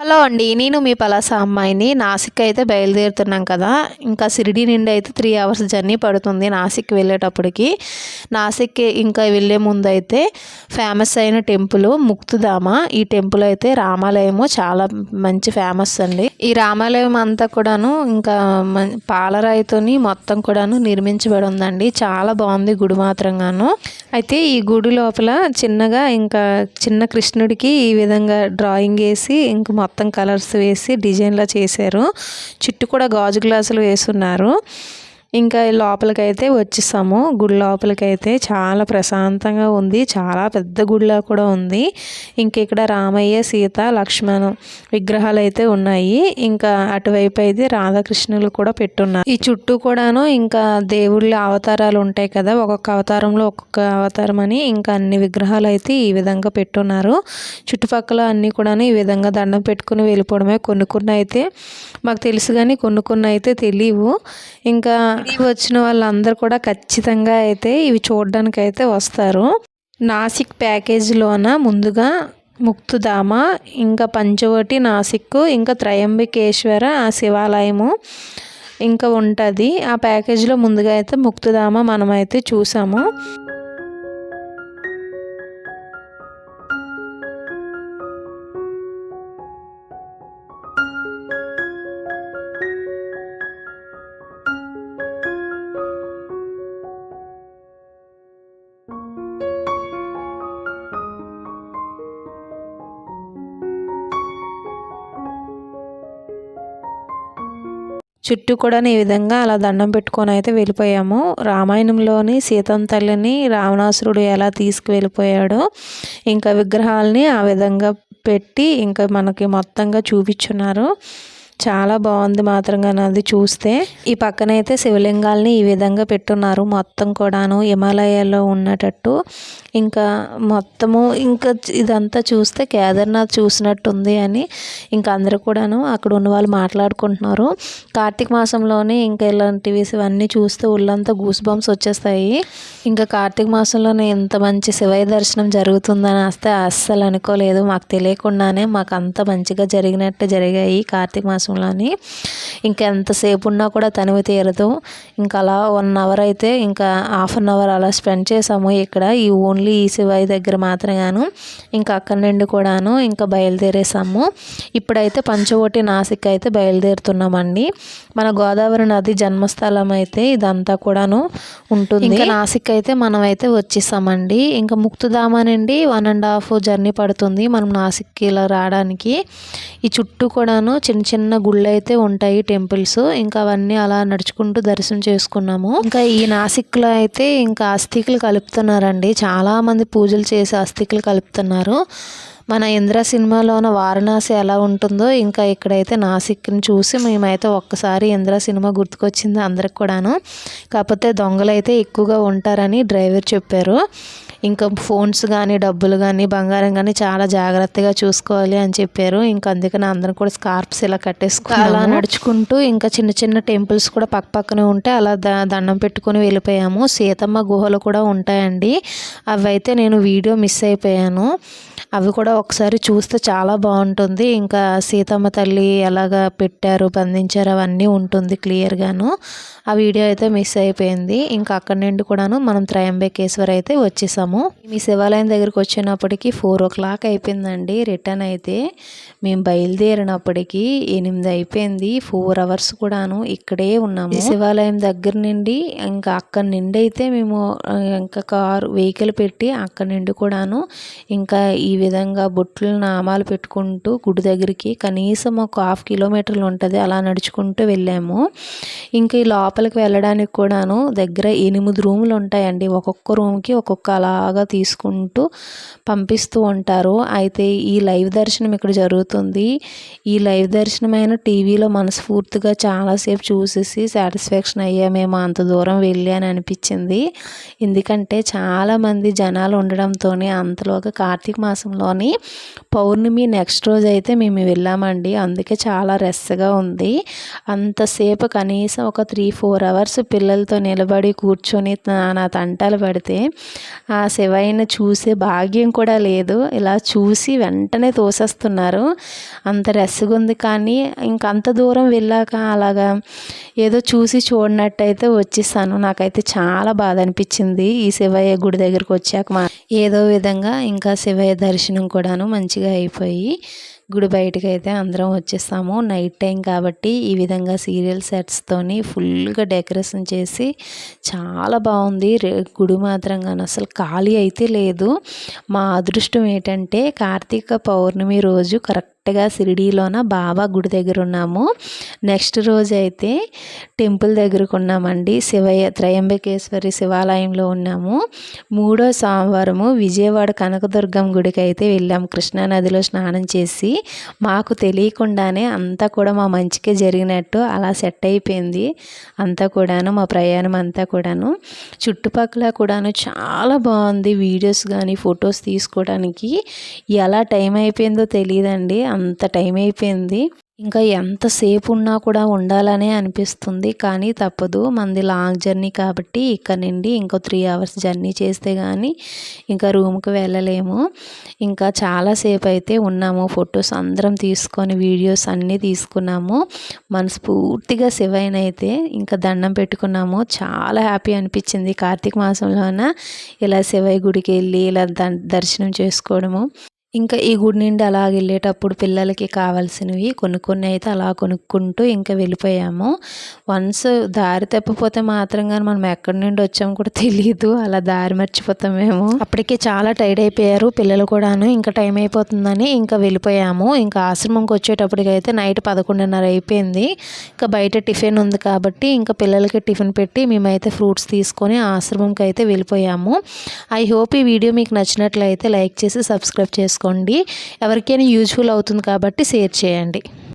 Hello అండి నేను మీ పలాస అమ్మాయిని. నాసిక్ అయితే బయలుదేరుతున్నాం కదా. ఇంకా షిరిడి నుండి అయితే త్రీ అవర్స్ జర్నీ పడుతుంది నాసిక్ వెళ్ళేటప్పటికి. నాసిక్ ఇంకా వెళ్ళే ముందు అయితే ఫేమస్ అయిన టెంపుల్ ముక్తుధామ. ఈ టెంపుల్ అయితే రామాలయము చాలా మంచి ఫేమస్ అండి. ఈ రామాలయం అంతా కూడాను ఇంకా పాలరాయితోని మొత్తం కూడాను నిర్మించబడి ఉందండి. చాలా బాగుంది గుడి మాత్రంగాను. అయితే ఈ గుడి లోపల చిన్నగా ఇంకా చిన్న కృష్ణుడికి ఈ విధంగా డ్రాయింగ్ వేసి ఇంకా మొత్తం కలర్స్ వేసి డిజైన్లా చేశారు. చుట్టూ కూడా గాజు గ్లాసులు వేసున్నారు. ఇంకా లోపలికైతే వచ్చేసాము. గుడి లోపలికైతే చాలా ప్రశాంతంగా ఉంది. చాలా పెద్ద గుడిలా కూడా ఉంది. ఇంక ఇక్కడ రామయ్య సీత లక్ష్మణ విగ్రహాలు అయితే ఉన్నాయి. ఇంకా అటువైపు అయితే రాధాకృష్ణులు కూడా పెట్టున్నారు. ఈ చుట్టూ కూడాను ఇంకా దేవుళ్ళ అవతారాలు ఉంటాయి కదా. ఒక్కొక్క అవతారంలో ఒక్కొక్క అవతారం అని ఇంకా అన్ని విగ్రహాలు అయితే ఈ విధంగా పెట్టున్నారు. చుట్టుపక్కల అన్ని కూడాను ఈ విధంగా దండం పెట్టుకుని వెళ్ళిపోవడమే. కొన్ని కొన్ని అయితే మాకు తెలుసు కానీ కొన్ని కొన్ని అయితే తెలియవు ఇంకా వచ్చిన వాళ్ళందరూ కూడా ఖచ్చితంగా అయితే ఇవి చూడడానికి అయితే వస్తారు. నాసిక్ ప్యాకేజీలోన ముందుగా ముక్తుధామ ఇంకా పంచవటి నాసిక్ ఇంకా త్రయంబికేశ్వర ఆ శివాలయము ఇంకా ఉంటుంది. ఆ ప్యాకేజీలో ముందుగా అయితే ముక్తుధామ మనమైతే చూసాము. చుట్టూ కూడా ఈ విధంగా అలా దండం పెట్టుకొని అయితే వెళ్ళిపోయాము. రామాయణంలోని సీతం తల్లిని రావణాసురుడు ఎలా తీసుకువెళ్ళిపోయాడో ఇంకా విగ్రహాలని ఆ విధంగా పెట్టి ఇంకా మనకి మొత్తంగా చూపించున్నారు. చాలా బాగుంది మాత్రంగా అది చూస్తే. ఈ పక్కనైతే శివలింగాల్ని ఈ విధంగా పెట్టున్నారు మొత్తం కూడాను హిమాలయాల్లో ఉన్నటట్టు. ఇంకా మొత్తము ఇంకా ఇదంతా చూస్తే కేదార్నాథ్ చూసినట్టుంది అని ఇంకా అందరూ కూడాను అక్కడ ఉన్న వాళ్ళు మాట్లాడుకుంటున్నారు. కార్తీక మాసంలోనే ఇంకా ఇలాంటివి ఇవన్నీ చూస్తే ఒళ్ళంతా గూస్ బంప్స్ వచ్చేస్తాయి. ఇంకా కార్తీక మాసంలోనే ఇంత మంచి శివయ దర్శనం జరుగుతుందని వస్తే అస్సలు అనుకోలేదు. మాకు తెలియకుండానే మాకు అంత మంచిగా జరిగినట్టు జరిగాయి కార్తీక మాసంలోని ఇంకా ఎంతసేపు ఉన్నా కూడా తనివి తీరదు. ఇంకా అలా వన్ అవర్ అయితే ఇంకా హాఫ్ అన్ అవర్ అలా స్పెండ్ చేసాము ఇక్కడ ఈ ఓన్లీ ఈ శివాయి దగ్గర మాత్రమేగాను ఇంకా అక్కడి నుండి కూడాను ఇంకా బయలుదేరేసాము ఇప్పుడైతే పంచవోటి నాసిక్ అయితే బయలుదేరుతున్నామండి. మన గోదావరి నది జన్మస్థలం అయితే ఇదంతా కూడాను ఉంటుంది. ఇంకా నాసిక్ అయితే మనం అయితే వచ్చేసామండి. ఇంకా ముక్తుధామ నుండి వన్ అండ్ హాఫ్ జర్నీ పడుతుంది మనం నాసిక్ ఇలా రావడానికి. ఈ చుట్టూ కూడాను చిన్న చిన్న గుళ్ళు అయితే ఉంటాయి టెంపుల్స్. ఇంకా అవన్నీ అలా నడుచుకుంటూ దర్శనం చేసుకున్నాము. ఇంకా ఈ నాసిక్లో అయితే ఇంకా అస్థికులు కలుపుతున్నారండి. చాలా మంది పూజలు చేసి అస్థికులు కలుపుతున్నారు. మన ఇంద్ర సినిమాలోన వారణాసి ఎలా ఉంటుందో ఇంకా ఇక్కడైతే నాసిక్ని చూసి మేమైతే ఒక్కసారి ఇంద్ర సినిమా గుర్తుకొచ్చింది అందరికి కూడాను. కాకపోతే దొంగలు అయితే ఎక్కువగా ఉంటారని డ్రైవర్ చెప్పారు. ఇంకా ఫోన్స్ కానీ డబ్బులు కానీ బంగారం కానీ చాలా జాగ్రత్తగా చూసుకోవాలి అని చెప్పారు. ఇంకా అందుకని అందరం కూడా స్కార్ప్స్ ఇలా కట్టేసుకో అలా నడుచుకుంటూ ఇంకా చిన్న చిన్న టెంపుల్స్ కూడా పక్క పక్కనే ఉంటే అలా దండం పెట్టుకొని వెళ్ళిపోయాము. సీతమ్మ గుహలు కూడా ఉంటాయండి. అవి అయితే నేను వీడియో మిస్ అయిపోయాను. అవి కూడా ఒకసారి చూస్తే చాలా బాగుంటుంది. ఇంకా సీతమ్మ తల్లి ఎలాగ పెట్టారు బంధించారు అవన్నీ ఉంటుంది క్లియర్గాను ఆ వీడియో అయితే మిస్ అయిపోయింది. ఇంకా అక్కడి నుండి కూడాను మనం త్రయంబకేశ్వర్ అయితే వచ్చేసాము. మీ శివాలయం దగ్గరికి వచ్చినప్పటికి ఫోర్ ఓ క్లాక్ అయిపోయిందండి రిటర్న్ అయితే. మేము బయలుదేరినప్పటికీ ఎనిమిది అయిపోయింది. ఫోర్ అవర్స్ కూడాను ఇక్కడే ఉన్నాము. శివాలయం దగ్గర నుండి ఇంకా అక్కడి నుండి అయితే మేము ఇంకా కారు వెహికల్ పెట్టి అక్కడి నుండి కూడాను ఇంకా ఈ విధంగా బొట్లు నామాలు పెట్టుకుంటూ గుడి దగ్గరికి కనీసం ఒక హాఫ్ కిలోమీటర్లు ఉంటుంది. అలా నడుచుకుంటూ వెళ్ళాము. ఇంకా ఈ లోపలికి వెళ్ళడానికి కూడాను దగ్గర ఎనిమిది రూములు ఉంటాయండి. ఒక్కొక్క రూమ్కి ఒక్కొక్క అలాగా తీసుకుంటూ పంపిస్తూ ఉంటారు. అయితే ఈ లైవ్ దర్శనం ఇక్కడ జరుగుతుంది. ఈ లైవ్ దర్శనమైన టీవీలో మనస్ఫూర్తిగా చాలాసేపు చూసేసి సాటిస్ఫాక్షన్ అయ్యామేమో అంత దూరం వెళ్ళి అని అనిపించింది. ఎందుకంటే చాలామంది జనాలు ఉండడంతోనే అంతలోగా కార్తీక మాసం మాసంలోని పౌర్ణమి నెక్స్ట్ రోజు అయితే మేము వెళ్ళామండి. అందుకే చాలా రెస్గా ఉంది. అంతసేపు కనీసం ఒక త్రీ ఫోర్ అవర్స్ పిల్లలతో నిలబడి కూర్చొని నా తంటాలు పడితే ఆ శివయ్యను చూసే భాగ్యం కూడా లేదు. ఇలా చూసి వెంటనే తోసేస్తున్నారు. అంత రెస్గా ఉంది కానీ ఇంకంత దూరం వెళ్ళాక అలాగా ఏదో చూసి చూడనట్టయితే వచ్చేసాను. నాకైతే చాలా బాధ అనిపించింది. ఈ శివయ్య గుడి దగ్గరికి వచ్చాక మా ఏదో విధంగా ఇంకా శివయ్య దర్శనం కూడాను మంచిగా అయిపోయి గుడి బయటకు అయితే అందరం వచ్చేస్తాము నైట్ టైం కాబట్టి ఈ విధంగా సీరియల్ సెట్స్తోని ఫుల్గా డెకరేషన్ చేసి చాలా బాగుంది. గుడి మాత్రం కానీ అసలు ఖాళీ అయితే లేదు. మా అదృష్టం ఏంటంటే కార్తీక పౌర్ణమి రోజు కరెక్ట్ కరెక్ట్గా షిరిడీలోన బాబా గుడి దగ్గర ఉన్నాము. నెక్స్ట్ రోజు అయితే టెంపుల్ దగ్గరకు ఉన్నామండి. శివయ్య త్రయంబకేశ్వరి శివాలయంలో ఉన్నాము. మూడో సోమవారము విజయవాడ కనకదుర్గం గుడికి అయితే వెళ్ళాము. కృష్ణానదిలో స్నానం చేసి మాకు తెలియకుండానే అంతా కూడా మా మంచికే జరిగినట్టు అలా సెట్ అయిపోయింది. అంతా కూడాను మా ప్రయాణం అంతా కూడాను. చుట్టుపక్కల కూడాను చాలా బాగుంది. వీడియోస్ కానీ ఫొటోస్ తీసుకోవడానికి ఎలా టైం అయిపోయిందో తెలియదండి. అంత టైం అయిపోయింది. ఇంకా ఎంతసేపు ఉన్నా కూడా ఉండాలనే అనిపిస్తుంది. కానీ తప్పదు. మంది లాంగ్ జర్నీ కాబట్టి ఇక్కడ నుండి ఇంకో త్రీ అవర్స్ జర్నీ చేస్తే కానీ ఇంకా రూమ్కి వెళ్ళలేము. ఇంకా చాలాసేపు అయితే ఉన్నాము. ఫొటోస్ అందరం తీసుకొని వీడియోస్ అన్నీ తీసుకున్నాము. మనస్ఫూర్తిగా శివైన అయితే ఇంకా దండం పెట్టుకున్నాము. చాలా హ్యాపీ అనిపించింది కార్తీక మాసంలోన. ఇలా శివయ్య గుడికి వెళ్ళి ఇలా దర్శనం చేసుకోవడము. ఇంకా ఈ గుడి నుండి అలా వెళ్ళేటప్పుడు పిల్లలకి కావాల్సినవి కొన్ని కొన్ని అయితే అలా కొనుక్కుంటూ ఇంకా వెళ్ళిపోయాము. వన్స్ దారి తప్పిపోతే మాత్రం కానీ మనం ఎక్కడి నుండి వచ్చాము కూడా తెలియదు అలా దారి మర్చిపోతాం మేము. అప్పటికే చాలా టైర్డ్ అయిపోయారు పిల్లలు కూడాను. ఇంకా టైం అయిపోతుందని ఇంకా వెళ్ళిపోయాము. ఇంకా ఆశ్రమంకి వచ్చేటప్పటికైతే నైట్ పదకొండున్నర అయిపోయింది. ఇంకా బయట టిఫిన్ ఉంది కాబట్టి ఇంకా పిల్లలకి టిఫిన్ పెట్టి మేమైతే ఫ్రూట్స్ తీసుకొని ఆశ్రమంకి అయితే వెళ్ళిపోయాము. ఐ హోప్ ఈ వీడియో మీకు నచ్చినట్లయితే లైక్ చేసి సబ్స్క్రైబ్ చేసుకోండి. చేసుకోండి. ఎవరికైనా యూజ్ఫుల్ అవుతుంది కాబట్టి షేర్ చేయండి.